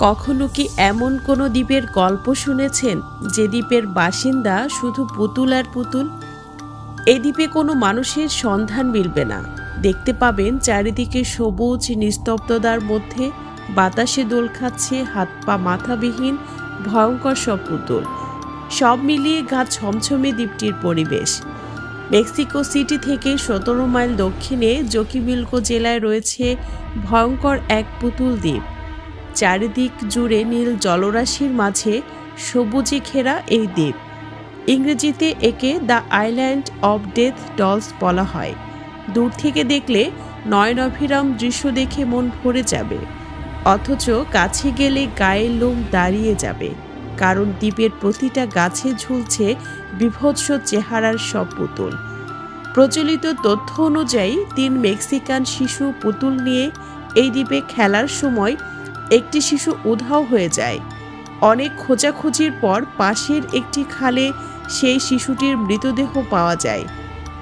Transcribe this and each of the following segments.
কখনো কি এমন কোনো দ্বীপের গল্প শুনেছেন যে দ্বীপের বাসিন্দা শুধু পুতুল আর পুতুল? এই দ্বীপে কোনো মানুষের সন্ধান মিলবে না। দেখতে পাবেন চারিদিকে সবুজ, নিস্তব্ধতার মধ্যে বাতাসে দোল খাচ্ছে, হাত পা মাথাবিহীন, ভয়ঙ্কর সব পুতুল। সব মিলিয়ে গা ছমছমে দ্বীপটির পরিবেশ। মেক্সিকো সিটি থেকে সতেরো মাইল দক্ষিণে জকিমিলকো জেলায় রয়েছে ভয়ঙ্কর এক পুতুল দ্বীপ। চারিদিক জুড়ে নীল জলরাশির মাঝে সবুজে ঘেরা এই দ্বীপ। ইংরেজিতে একে the island of death dolls বলা হয়। দূর থেকে দেখলে নয়নভিরাম দৃশ্য দেখে মন ভরে যাবে। অথচ কাছে গেলে গায়ের লোম দাঁড়িয়ে যাবে। কারণ দ্বীপের প্রতিটা গাছে ঝুলছে বিভৎস চেহারার সব পুতুল। প্রচলিত তথ্য অনুযায়ী তিন মেক্সিকান শিশু পুতুল নিয়ে এই দ্বীপে খেলার সময় একটি শিশু উধাও হয়ে যায়। অনেক খোঁজাখুঁজির পর পাশের একটি খালে সেই শিশুটির মৃতদেহ পাওয়া যায়।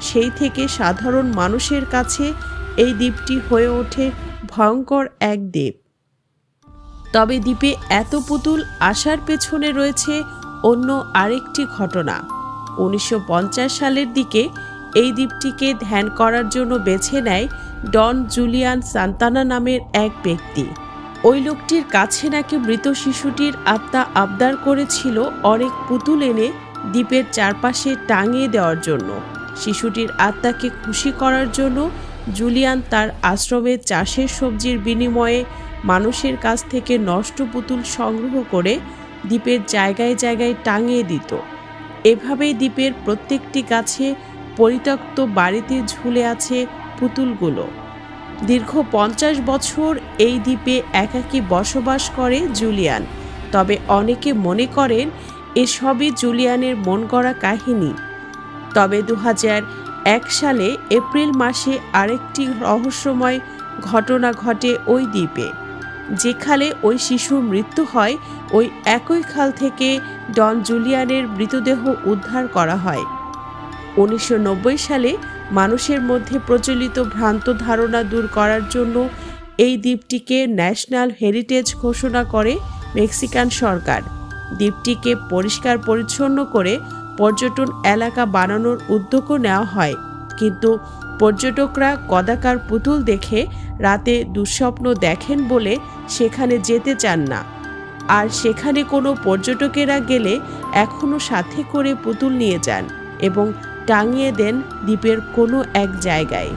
সেই থেকে সাধারণ মানুষের কাছে এই দ্বীপটি হয়ে ওঠে ভয়ঙ্কর এক দ্বীপ। তবে দ্বীপে এত পুতুল আসার পেছনে রয়েছে অন্য আরেকটি ঘটনা। উনিশশো পঞ্চাশ সালের দিকে এই দ্বীপটিকে ধ্যান করার জন্য বেছে নেয় ডন জুলিয়ান সান্তানা নামের এক ব্যক্তি। ওই লোকটির কাছে নাকি মৃত শিশুটির আত্মা আবদার করেছিল অনেক পুতুল এনে দ্বীপের চারপাশে টাঙিয়ে দেওয়ার জন্য। শিশুটির আত্মাকে খুশি করার জন্য জুলিয়ান তার আশ্রমে চাষের সবজির বিনিময়ে মানুষের কাছ থেকে নষ্ট পুতুল সংগ্রহ করে দ্বীপের জায়গায় জায়গায় টাঙিয়ে দিত। এভাবেই দ্বীপের প্রত্যেকটি গাছে পরিত্যক্ত বাড়িতে ঝুলে আছে পুতুলগুলো। দীর্ঘ পঞ্চাশ বছর এই দ্বীপে একাকী বসবাস করে জুলিয়ান। তবে অনেকে মনে করেন, এসবই জুলিয়ানের মন গড়া কাহিনী। তবে দু এক সালে এপ্রিল মাসে আরেকটি রহস্যময় ঘটনা ঘটে ওই দ্বীপে। যেখানে ওই শিশুর মৃত্যু হয়, ওই একই খাল থেকে ডন জুলিয়ানের মৃতদেহ উদ্ধার করা হয়। উনিশশো নব্বই সালে মানুষের মধ্যে প্রচলিত ভ্রান্ত ধারণা দূর করার জন্য এই দ্বীপটিকে ন্যাশনাল হেরিটেজ ঘোষণা করে মেক্সিকান সরকার। দ্বীপটিকে পরিষ্কার পরিচ্ছন্ন করে পর্যটন এলাকা বানানোর উদ্যোগও নেওয়া হয়। কিন্তু পর্যটকরা কদাকার পুতুল দেখে রাতে দুঃস্বপ্ন দেখেন বলে সেখানে যেতে চান না। আর সেখানে কোনো পর্যটকেরা গেলে এখনও সাথে করে পুতুল নিয়ে যান এবং টাঙিয়ে দেন দ্বীপের কোনো এক জায়গায়।